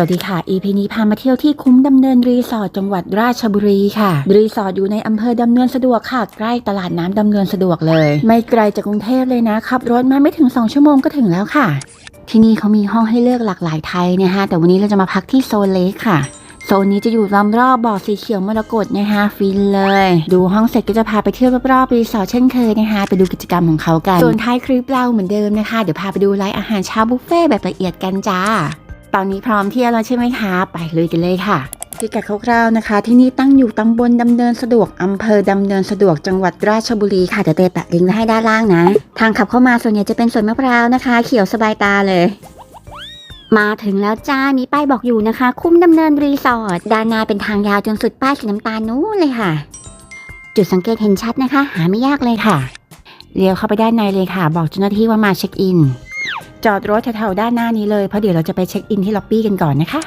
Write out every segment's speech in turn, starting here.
วัสดีค่ะ EP นี้พามาเที่ยวที่คุ้มดำเนินรีสอร์ทจังหวัดราชบุรีค่ะ รีสอร์ทอยู่ในอำเภอดำเนินสะดวกค่ะ ใกล้ตลาดน้ำดำเนินสะดวกเลย ไม่ไกลจากกรุงเทพเลยนะขับรถมาไม่ถึง 2 ชั่วโมงก็ถึงแล้วค่ะ ที่นี่เขามีห้องให้เลือกหลากหลายไทยนะคะแต่วันนี้เราจะมาพักที่โซนเล็กค่ะโซนนี้จะอยู่ล้อมรอบบ่อสีเขียวมรกตนะคะฟินเลย ดูห้องเสร็จก็จะพาไปเที่ยวรอบๆรีสอร์ทเช่นเคยนะคะไปดูกิจกรรมของเขากัน ส่วนท้ายคลิปเราเหมือนเดิมนะคะ เดี๋ยวพาไปดูไลน์อาหารเช้าบุฟเฟ่ต์แบบละเอียดกันจ้า ตอนนี้พร้อมเที่ยวแล้วใช่ไหมคะ ไปเลยกันเลยค่ะพิกัดคร่าวๆนะคะ ที่นี่ตั้งอยู่ตำบลดำเนินสะดวกอำเภอดำเนินสะดวกจังหวัดราชบุรีค่ะเดี๋ยวเตะแปะลิงก์ไว้ให้ด้านล่างนะ ทางขับเข้ามาส่วนใหญ่จะเป็นสวนมะพร้าวนะคะ เขียวสบายตาเลย มาถึงแล้วจ้า มีป้ายบอกอยู่นะคะ คุ้มดำเนินรีสอร์ทด้านหน้าเป็นทางยาวจนสุดป้ายสีน้ำตาลนู้นเลยค่ะ จุดสังเกตเห็นชัดนะคะ หาไม่ยากเลยค่ะเลี้ยวเข้าไปด้านในเลยค่ะ บอกเจ้าหน้าที่ว่ามาเช็คอิน จอดรถแถวๆด้านหน้านี้เลย เพราะเดี๋ยวเราจะไปเช็คอินที่ล็อบบี้กันก่อนนะคะ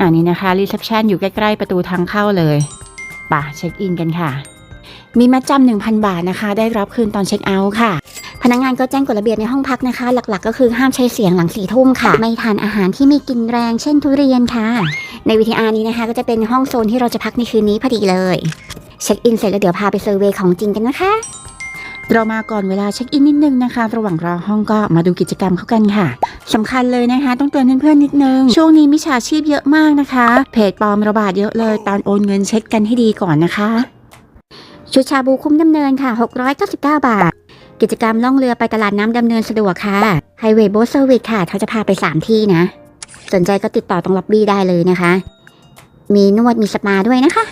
อันนี้นะคะรีเซพชันอยู่ใกล้ๆประตูทางเข้าเลยป่ะเช็คอินกันค่ะ มีมัดจำ1,000บาทนะคะ ได้รับคืนตอนเช็คเอาท์ค่ะ พนักงานก็แจ้งกฎระเบียบในห้องพักนะคะ หลักๆ ก็คือห้ามใช้เสียงหลังสี่ทุ่มค่ะ ไม่ทานอาหารที่มีกลิ่นแรง เช่นทุเรียนค่ะ ในวิทยานี้นะคะ ก็จะเป็นห้องโซนที่เราจะพักในคืนนี้พอดีเลย เช็คอินเสร็จแล้วเดี๋ยวพาไปเซอร์เวยของจริงกันนะคะ เรามาก่อนเวลาเช็คอินนิดนึงนะคะ ระหว่างรอห้องก็มาดูกิจกรรมเขากันค่ะสำคัญเลยนะคะ ต้องเตือนเพื่อนๆนิดนึง ช่วงนี้มิจฉาชีพเยอะมากนะคะ เพจปลอมระบาดเยอะเลย ตอนโอนเงินเช็คกันให้ดีก่อนนะคะชุดชาบูคุ้มดำเนินค่ะ 699 บาท กิจกรรมล่องเรือไปตลาดน้ำดำเนินสะดวกค่ะไฮเวย์โบสเซอร์วิสค่ะ เขาจะพาไป 3 ที่นะ สนใจก็ติดต่อตรงล็อบบี้ได้เลยนะคะ มีนวดมีสปาด้วยนะคะ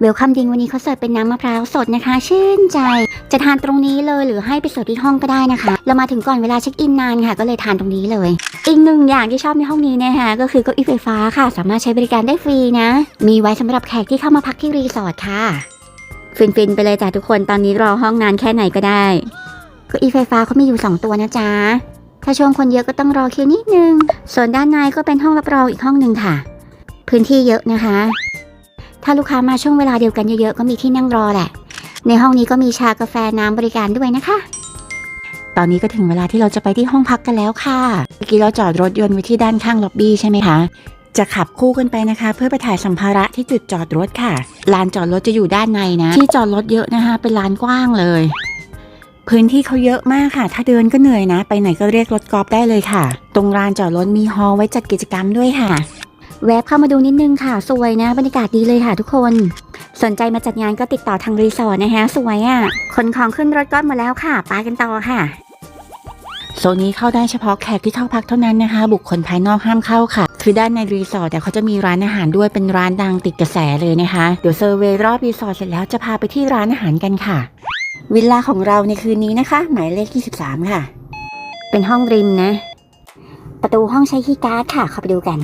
เวลคัมดิงวันนี้เขาเสิร์ฟเป็นน้ำมะพร้าวสดนะคะ ชื่นใจ จะทานตรงนี้เลยหรือให้ไปเสิร์ฟที่ห้องก็ได้นะคะ เรามาถึงก่อนเวลาเช็คอินนานค่ะ ก็เลยทานตรงนี้เลย อีกหนึ่งอย่างที่ชอบในห้องนี้นะคะก็คือเก้าอี้ไฟฟ้าค่ะ สามารถใช้บริการได้ฟรีนะ มีไว้สำหรับแขกที่เข้ามาพักที่รีสอร์ทค่ะฟินๆไปเลยจ้ะทุกคนตอนนี้รอห้องนานแค่ไหนก็ได้เก้าอี้ไฟฟ้าเขามีอยู่ 2 ตัวนะจ๊ะถ้าช่วงคนเยอะก็ต้องรอคิวนิดนึง ส่วนด้านในก็เป็นห้องรับรองอีกห้องหนึ่งค่ะ พื้นที่เยอะนะคะ ถ้าลูกค้ามาช่วงเวลาเดียวกันเยอะๆ ก็มีที่นั่งรอแหละ ในห้องนี้ก็มีชากาแฟน้ำบริการด้วยนะคะ ตอนนี้ก็ถึงเวลาที่เราจะไปที่ห้องพักกันแล้วค่ะ เมื่อกี้เราจอดรถยนต์ไว้ที่ด้านข้างล็อบบี้ใช่ไหมคะ จะขับคู่กันไปนะคะ เพื่อไปถ่ายสัมภาระที่จุดจอดรถค่ะ ลานจอดรถจะอยู่ด้านในนะ ที่จอดรถเยอะนะคะ เป็นลานกว้างเลย พื้นที่เขาเยอะมากค่ะ ถ้าเดินก็เหนื่อยนะ ไปไหนก็เรียกรถกอล์ฟได้เลยค่ะ ตรงลานจอดรถมีฮอลไว้จัดกิจกรรมด้วยค่ะ แวบเข้ามาดูนิดนึงค่ะ สวยนะ บรรยากาศดีเลยค่ะทุกคน สนใจมาจัดงานก็ติดต่อทางรีสอร์ทนะคะสวยอะ่ะขนของขึ้นรถก้อนมาแล้วค่ะไปกันต่อค่ะโซนนี้เข้าได้เฉพาะแขกที่เข้าพักเท่านั้นนะคะ บุคคลภายนอกห้ามเข้าค่ะ คือด้านในรีสอร์ทแต่เขาจะมีร้านอาหารด้วยเป็นร้านดังติดกระแสเลยนะคะ เดี๋ยวเซอร์เวย์รอบรีสอร์ทเสร็จแล้วจะพาไปที่ร้านอาหารกันค่ะ วิลล่าของเราในคืนนี้นะคะ หมายเลข 23 ค่ะ เป็นห้องริมนะ ประตูห้องใช้คีย์การ์ดค่ะ เข้าไปดูกัน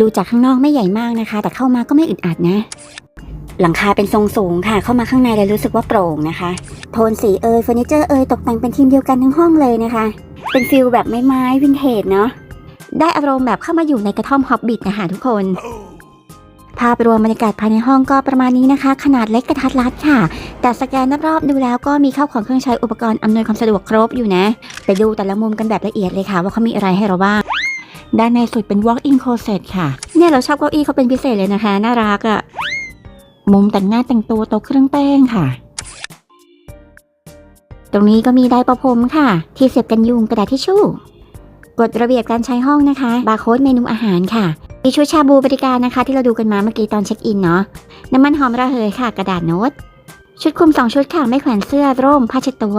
ดูจากข้างนอกไม่ใหญ่มากนะคะ แต่เข้ามาก็ไม่อึดอัดนะ หลังคาเป็นทรงสูงค่ะ เข้ามาข้างในเลยรู้สึกว่าโปร่งนะคะ โทนสีเอยเฟอร์นิเจอร์เอยตกแต่งเป็นทีมเดียวกันทั้งห้องเลยนะคะ เป็นฟิลแบบไม้ๆวินเทจเนาะได้อารมณ์แบบเข้ามาอยู่ในกระท่อมฮอบบิทนะคะทุกคน ภาพรวมบรรยากาศภายในห้องก็ประมาณนี้นะคะ ขนาดเล็กกระทัดรัดค่ะ แต่สแกนรอบๆดูแล้วก็มีข้าวของเครื่องใช้อุปกรณ์อำนวยความสะดวกครบอยู่นะ ไปดูแต่ละมุมกันแบบละเอียดเลยค่ะ ว่าเขามีอะไรให้เราบ้าง ด้านในสุดเป็น walk-in closet ค่ะ เนี่ยเราชอบเก้าอี้เขาเป็นพิเศษเลยนะคะ น่ารักอะ่ะ มุมแต่งหน้าแต่งตัวโต๊ะเครื่องแป้งค่ะ ตรงนี้ก็มีไดร์ประพรมค่ะ ที่เสียบกันยุงกระดาษทิชชู่ กฎระเบียบการใช้ห้องนะคะ บาร์โค้ดเมนูอาหารค่ะ มีชุดชาบูบริการนะคะ ที่เราดูกันมาเมื่อกี้ตอนเช็คอินเนาะ น้ำมันหอมระเหยค่ะ กระดาษโน้ต ชุดคลุมสองชุดค่ะ ไม่แขวนเสื้อร่มผ้าเช็ดตัว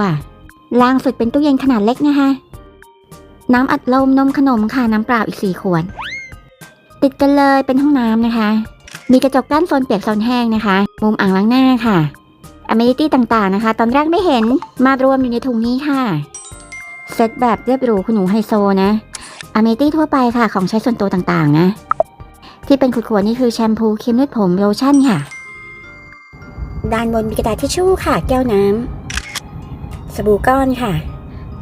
ล่างสุดเป็นตู้เย็นขนาดเล็กนะคะ น้ำอัดลมนมขนมค่ะน้ำเปล่าอีกสี่ขวด ติดกันเลยเป็นห้องน้ำนะคะ มีกระจกกั้นโซนเปียกโซนแห้งนะคะ มุมอ่างล้างหน้าค่ะอเมนิตี้ต่างๆนะคะ ตอนแรกไม่เห็นมารวมอยู่ในถุงนี้ค่ะเซตแบบเรียบหรูคุณหนูไฮโซนะอเมนิตี้ทั่วไปค่ะของใช้ส่วนตัวต่างๆนะ ที่เป็นขวดๆนี่คือแชมพูครีมนวดผมโลชั่นค่ะ ด้านบนมีกระดาษทิชชู่ค่ะ แก้วน้ำสบู่ก้อนค่ะ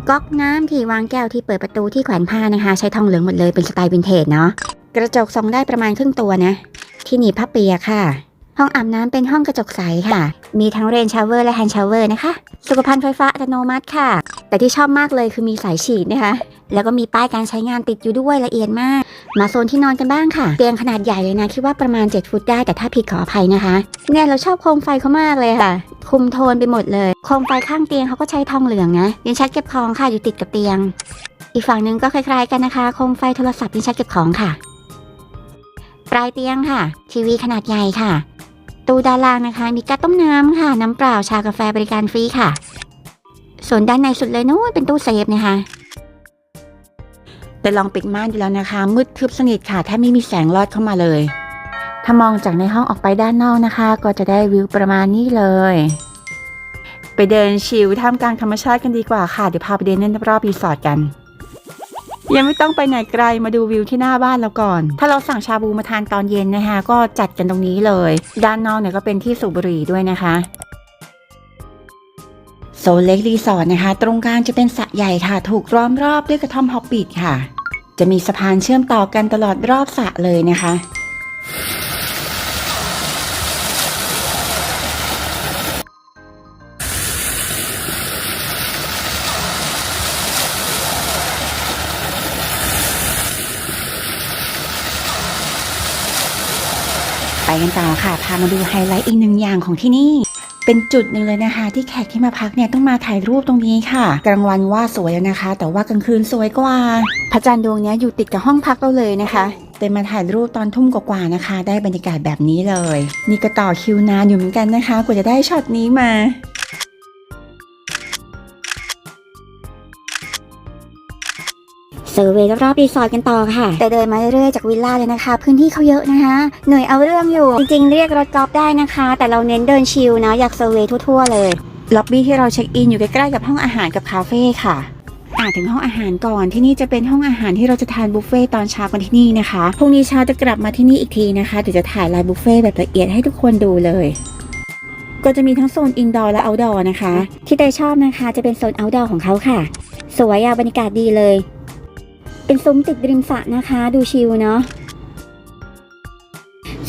ก๊อกน้ำที่วางแก้วที่เปิดประตูที่แขวนผ้านะคะ ใช้ทองเหลืองหมดเลยเป็นสไตล์วินเทจเนาะกระจกทรงได้ประมาณครึ่งตัวนะ ที่หนีบผ้าเปียค่ะ ห้องอาบน้ำเป็นห้องกระจกใสค่ะ มีทั้งเรนชาวเวอร์และแฮนด์ชาวเวอร์นะคะ สุขภัณฑ์ไฟฟ้าอัตโนมัติค่ะ แต่ที่ชอบมากเลยคือมีสายฉีดนะคะ แล้วก็มีป้ายการใช้งานติดอยู่ด้วยละเอียดมาก มาโซนที่นอนกันบ้างค่ะ เตียงขนาดใหญ่เลยนะ คิดว่าประมาณ 7 ฟุตได้ แต่ถ้าผิดขออภัยนะคะ เนี่ยเราชอบโคมไฟเขามากเลยค่ะ คุมโทนไปหมดเลย โคมไฟข้างเตียงเขาก็ใช้ทองเหลืองนะยังชัดเก็บของค่ะ อยู่ติดกับเตียง อีกฝั่งหนึ่งก็คล้ายๆ กันนะคะ โคมไฟโทรศัพท์ยังชัดเก็บของค่ะ ปลายเตียงค่ะ ทีวีขนาดใหญ่ค่ะ ตู้ด้านล่างนะคะ มีกาต้มน้ำค่ะ น้ำเปล่าชากาแฟบริการฟรีค่ะ ส่วนด้านในสุดเลยนู้นเป็นตู้เซฟนะคะ แต่ลองปิดม่านดูแล้วนะคะ มืดทึบสนิทค่ะแทบไม่มีแสงลอดเข้ามาเลย ถ้ามองจากในห้องออกไปด้านนอกนะคะ ก็จะได้วิวประมาณนี้เลย ไปเดินชิลท่ามกลางธรรมชาติกันดีกว่าค่ะ เดี๋ยวพาไปเดินเล่นรอบรีสอร์ทกัน ยังไม่ต้องไปไหนไกลมาดูวิวที่หน้าบ้านแล้วก่อน ถ้าเราสั่งชาบูมาทานตอนเย็นนะคะก็จัดกันตรงนี้เลย ด้านนอกเนี่ยก็เป็นที่สูบบุหรี่ด้วยนะคะโซนเล็กรีสอร์ทนะคะ ตรงกลางจะเป็นสระใหญ่ค่ะ ถูกล้อมรอบด้วยกระท่อมฮอบบิทค่ะ จะมีสะพานเชื่อมต่อกันตลอดรอบสระเลยนะคะ กันต่อค่ะ พามาดูไฮไลท์อีกหนึ่งอย่างของที่นี่ เป็นจุดหนึ่งเลยนะคะ ที่แขกที่มาพักเนี่ยต้องมาถ่ายรูปตรงนี้ค่ะ กลางวันว่าสวยแล้วนะคะ แต่ว่ากลางคืนสวยกว่า พระจันทร์ดวงนี้อยู่ติดกับห้องพักเราเลยนะคะแต่มาถ่ายรูปตอนทุ่มกว่าๆนะคะ ได้บรรยากาศแบบนี้เลย นี่ก็ต่อคิวนานอยู่เหมือนกันนะคะกว่าจะได้ช็อตนี้มา ซอร์เวย์รอบๆรีสอร์ทกันต่อค่ะ แต่เดินมาเรื่อยๆจากวิลล่าเลยนะคะ พื้นที่เขาเยอะนะคะหน่วยเอาเรื่องอยู่ จริงๆ เรียกรถกอล์ฟได้นะคะ แต่เราเน้นเดินชิลนะอยากเซอร์เวย์ทั่วๆเลยล็อบบี้ที่เราเช็คอินอยู่ใกล้ๆกับห้องอาหารกับคาเฟ่ค่ะอ่าถึงห้องอาหารก่อนที่นี่จะเป็นห้องอาหารที่เราจะทานบุฟเฟ่ต์ตอนเช้ากันที่นี่นะคะพรุ่งนี้เช้าจะกลับมาที่นี่อีกทีนะคะเดี๋ยวจะถ่ายไลน์บุฟเฟ่ต์แบบละเอียดให้ทุกคนดูเลย ก็จะมีทั้งโซนอินดอร์และเอาท์ดอร์นะคะ ที่เตยชอบนะคะจะเป็นโซน outdoor ของเขาค่ะ สวยอะบรรยากาศดีเลย เป็นซุ้มติดริมสระนะคะ ดูชิลเนาะ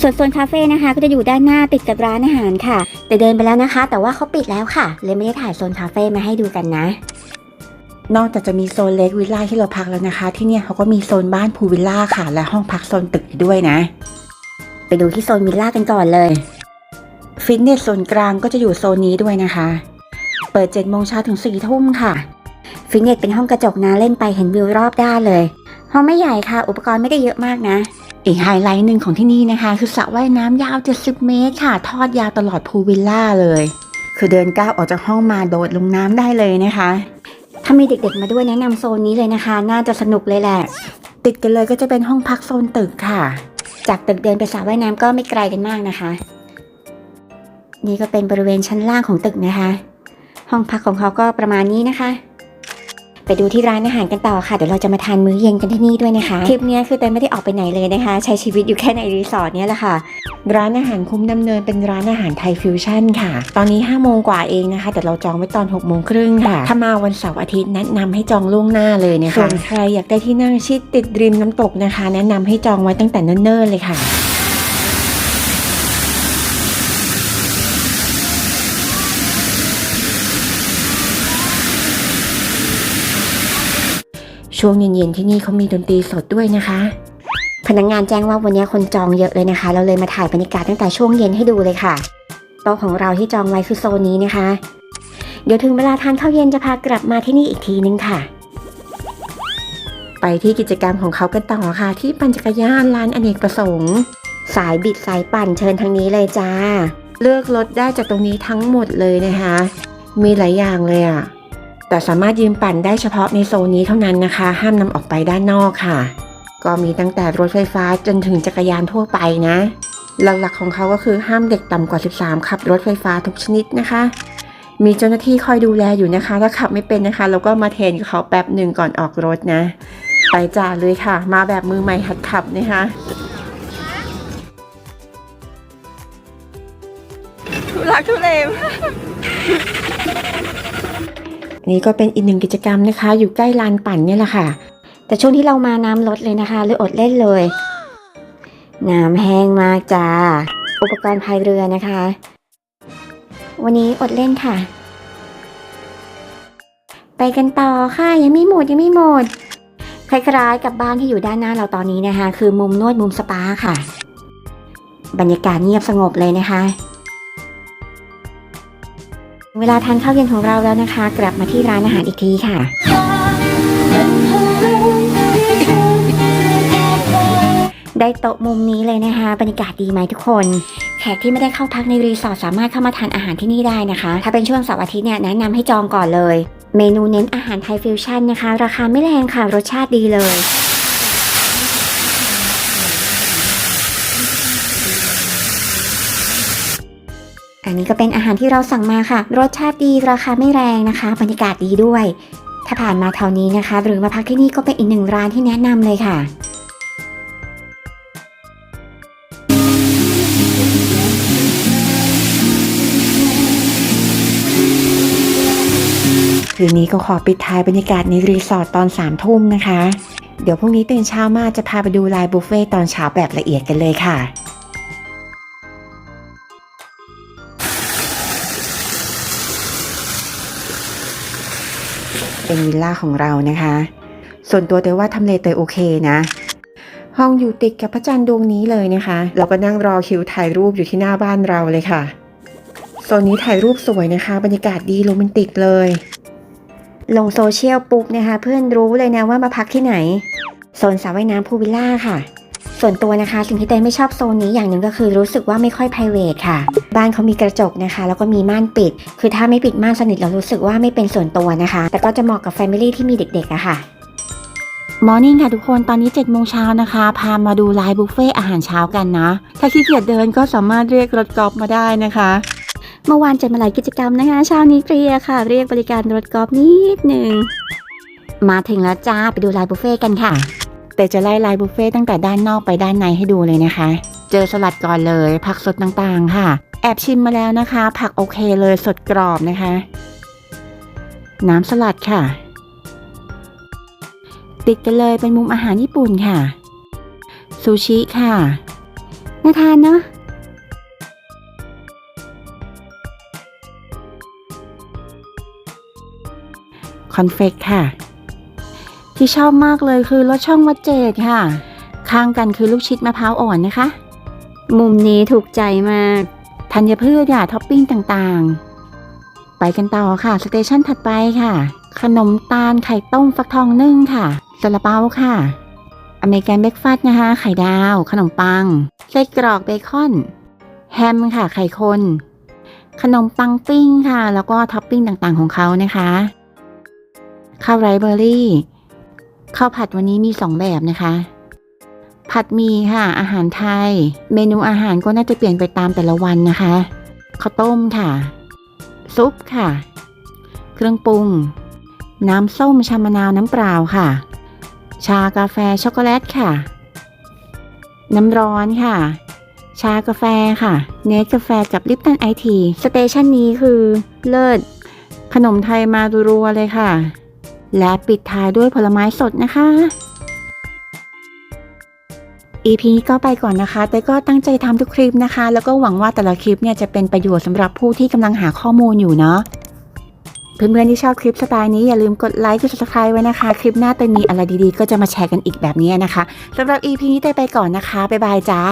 ส่วนโซนคาเฟ่นะคะ ก็จะอยู่ด้านหน้าติดกับร้านอาหารค่ะ แต่เดินไปแล้วนะคะ แต่ว่าเขาปิดแล้วค่ะ เลยไม่ได้ถ่ายโซนคาเฟ่มาให้ดูกันนะ นอกจากจะมีโซนเล็กวิลล่าที่เราพักแล้วนะคะ ที่เนี่ยเขาก็มีโซนบ้านพูลวิลล่าค่ะ และห้องพักโซนตึกอีกด้วยนะ ไปดูที่โซนวิลล่ากันก่อนเลยฟิตเนสโซนกลางก็จะอยู่โซนนี้ด้วยนะคะ เปิด7โมงเช้าถึง4ทุ่มค่ะ ฟิตเนสเป็นห้องกระจกนะเล่นไปเห็นวิวรอบด้านเลย ห้องไม่ใหญ่ค่ะ อุปกรณ์ไม่ได้เยอะมากนะ อีกไฮไลท์หนึ่งของที่นี่นะคะ คือสระว่ายน้ำยาว 70 เมตรค่ะ ทอดยาวตลอดพูลวิลล่าเลย คือเดินก้าวออกจากห้องมาโดดลงน้ำได้เลยนะคะ ถ้ามีเด็กๆมาด้วยแนะนำโซนนี้เลยนะคะ น่าจะสนุกเลยแหละ ติดกันเลยก็จะเป็นห้องพักโซนตึกค่ะ จากตึกเดินไปสระว่ายน้ำก็ไม่ไกลกันมากนะคะ นี่ก็เป็นบริเวณชั้นล่างของตึกนะคะ ห้องพักของเขาก็ประมาณนี้นะคะ ไปดูที่ร้านอาหารกันต่อค่ะ เดี๋ยวเราจะมาทานมื้อเย็นกันที่นี่ด้วยนะคะทริปนี้คือเตยไม่ได้ออกไปไหนเลยนะคะ ใช้ชีวิตอยู่แค่ในรีสอร์ทเนี้ยแหละค่ะ ร้านอาหารคุ้มดำเนินเป็นร้านอาหารไทยฟิวชั่นค่ะ ตอนนี้5โมงกว่าเองนะคะแต่เราจองไว้ตอน6โมงครึ่งค่ะ ถ้ามาวันเสาร์อาทิตย์แนะนำให้จองล่วงหน้าเลยนะคะส่วนใครอยากได้ที่นั่งชิดติดริมน้ำตกนะคะ แนะนำให้จองไว้ตั้งแต่เนิ่นๆเลยค่ะ ช่วงเย็นๆที่นี่เขามีดนตรีสดด้วยนะคะ พนักงานแจ้งว่าวันนี้คนจองเยอะเลยนะคะ เราเลยมาถ่ายบรรยากาศตั้งแต่ช่วงเย็นให้ดูเลยค่ะ โต๊ะของเราที่จองไว้คือโซนนี้นะคะ เดี๋ยวถึงเวลาทานข้าวเย็นจะพากลับมาที่นี่อีกทีนึงค่ะ ไปที่กิจกรรมของเขากันต่อค่ะ ที่ปั่นจักรยานร้านอเนกประสงค์ สายบิดสายปั่นเชิญทางนี้เลยจ้า เลือกรถได้จากตรงนี้ทั้งหมดเลยนะคะ มีหลายอย่างเลยอะ แต่สามารถยืมปั่นได้เฉพาะในโซนนี้เท่านั้นนะคะ ห้ามนำออกไปด้านนอกค่ะ ก็มีตั้งแต่รถไฟฟ้าจนถึงจักรยานทั่วไปนะ หลักๆของเขาก็คือห้ามเด็กต่ำกว่า 13 ขับรถไฟฟ้าทุกชนิดนะคะ มีเจ้าหน้าที่คอยดูแลอยู่นะคะ ถ้าขับไม่เป็นนะคะ เราก็มาเทรนกับเขาแป๊บหนึ่งก่อนออกรถนะ ไปจ่าเลยค่ะ มาแบบมือใหม่หัดขับนะคะทุลักทุเลม นี่ก็เป็นอีกหนึ่งกิจกรรมนะคะ อยู่ใกล้ลานปั่นเนี่ยแหละค่ะ แต่ช่วงที่เรามาน้ำลดเลยนะคะเลยอดเล่นเลย น้ำแห้งมากจ้า อุปกรณ์พายเรือนะคะ วันนี้อดเล่นค่ะ ไปกันต่อค่ะยังไม่หมดยังไม่หมดคล้ายๆกับบ้านที่อยู่ด้านหน้าเราตอนนี้นะคะ คือมุมนวดมุมสปาค่ะ บรรยากาศเงียบสงบเลยนะคะ เวลาทานข้าวเย็นของเราแล้วนะคะ กลับมาที่ร้านอาหารอีกทีค่ะ ได้โต๊ะมุมนี้เลยนะคะ บรรยากาศดีไหมทุกคน แขกที่ไม่ได้เข้าพักในรีสอร์ทสามารถเข้ามาทานอาหารที่นี่ได้นะคะ ถ้าเป็นช่วงเสาร์อาทิตย์เนี่ยแนะนำให้จองก่อนเลย เมนูเน้นอาหารไทยฟิวชั่นนะคะ ราคาไม่แรงค่ะรสชาติดีเลย อันนี้ก็เป็นอาหารที่เราสั่งมาค่ะ รสชาติดีราคาไม่แรงนะคะ บรรยากาศดีด้วย ถ้าผ่านมาแถวนี้นะคะ หรือมาพักที่นี่ก็เป็นอีกหนึ่งร้านที่แนะนำเลยค่ะคืนนี้ก็ขอปิดท้ายบรรยากาศในรีสอร์ทตอน3ามทุ่มนะคะ เดี๋ยวพรุ่งนี้ตื่นเช้ามาจะพาไปดูไลน์บุฟเฟ่ตอนเช้าแบบละเอียดกันเลยค่ะ เป็นวิลล่าของเรานะคะ ส่วนตัวเตยว่าทำเลเตยโอเคนะ ห้องอยู่ติดกับพระจันทร์ดวงนี้เลยนะคะ เราก็นั่งรอคิวถ่ายรูปอยู่ที่หน้าบ้านเราเลยค่ะโซนนี้ถ่ายรูปสวยนะคะ บรรยากาศดีโรแมนติกเลย ลงโซเชียลปุ๊บนะคะ เพื่อนรู้เลยนะว่ามาพักที่ไหนโซนสระว่ายน้ำพูวิลล่าค่ะ ส่วนตัวนะคะ สิ่งที่เต้ไม่ชอบโซนนี้อย่างหนึ่งก็คือรู้สึกว่าไม่ค่อย p r i v a t ค่ะ บ้านเขามีกระจกนะคะ แล้วก็มีม่านปิด คือถ้าไม่ปิดม่านสนิทเรารู้สึกว่าไม่เป็นส่วนตัวนะคะ แต่ก็จะเหมาะกับแฟมิลี่ที่มีเด็กๆอะค่ะมอร์นิ่งค่ะทุกคนตอนนี้7จ็ดโมงเช้านะคะ พามาดูไลน์บุฟเฟ่อาหารเช้ากันนะ ถ้าขี้เกียจเดินก็สามารถเรียกรถกอล์ฟมาได้นะคะ เมื่อวานจัดมาหลายกิจกรรมนะคะเช้านี้เคลียร์ค่ะ เรียกบริการรถกอล์ฟนิดหนึ่งมาถึงแล้วจ้าไปดูไลน์บุฟเฟ่กันค่ะ แต่จะไล่ไลน์บุฟเฟ่ตั้งแต่ด้านนอกไปด้านในให้ดูเลยนะคะ เจอสลัดก่อนเลย ผักสดต่างๆ ค่ะ แอบชิมมาแล้วนะคะ ผักโอเคเลยสดกรอบนะคะ น้ำสลัดค่ะ ติดกันเลยเป็นมุมอาหารญี่ปุ่นค่ะ ซูชิค่ะ น่าทานเนาะคอนเฟกค่ะ ที่ชอบมากเลยคือรสช่องวัดเจดค่ะ ข้างกันคือลูกชิดมะพร้าวอ่อนนะคะ มุมนี้ถูกใจมากธัญพืชค่ะท็อปปิ้งต่างๆ ไปกันต่อค่ะสเตชันถัดไปค่ะ ขนมตาลไข่ต้มฟักทองนึ่งค่ะซาลาเปาค่ะ อเมริกันเบรกฟาสต์นะคะ ไข่ดาว ขนมปังไส้กรอกเบคอน แฮมค่ะ ไข่คนขนมปังปิ้งค่ะ แล้วก็ท็อปปิ้งต่างๆของเขานะคะ ข้าวไรเบอร์รี่ ข้าวผัดวันนี้มีสองแบบนะคะ ผัดมีค่ะ อาหารไทย เมนูอาหารก็น่าจะเปลี่ยนไปตามแต่ละวันนะคะข้าวต้มค่ะ ซุปค่ะ เครื่องปรุง น้ำส้มชามะนาวน้ำเปล่าค่ะ ชากาแฟช็อกโกแลตค่ะ น้ำร้อนค่ะ ชากาแฟค่ะ เนสกาแฟกับลิปตันไอทีสเตชันนี้คือเลิศขนมไทยมารัวๆเลยค่ะ และปิดท้ายด้วยผลไม้สดนะคะ EP นี้ก็ไปก่อนนะคะ แต่ก็ตั้งใจทำทุกคลิปนะคะ แล้วก็หวังว่าแต่ละคลิปเนี่ยจะเป็นประโยชน์สำหรับผู้ที่กำลังหาข้อมูลอยู่เนาะ เพื่อนๆที่ชอบคลิปสไตล์นี้อย่าลืมกดไลค์กด subscribe ไว้นะคะ คลิปหน้าเตยมีอะไรดีๆ ก็จะมาแชร์กันอีกแบบนี้นะคะสำหรับ EP นี้เตยไปก่อนนะคะ บ๊ายบายจ้า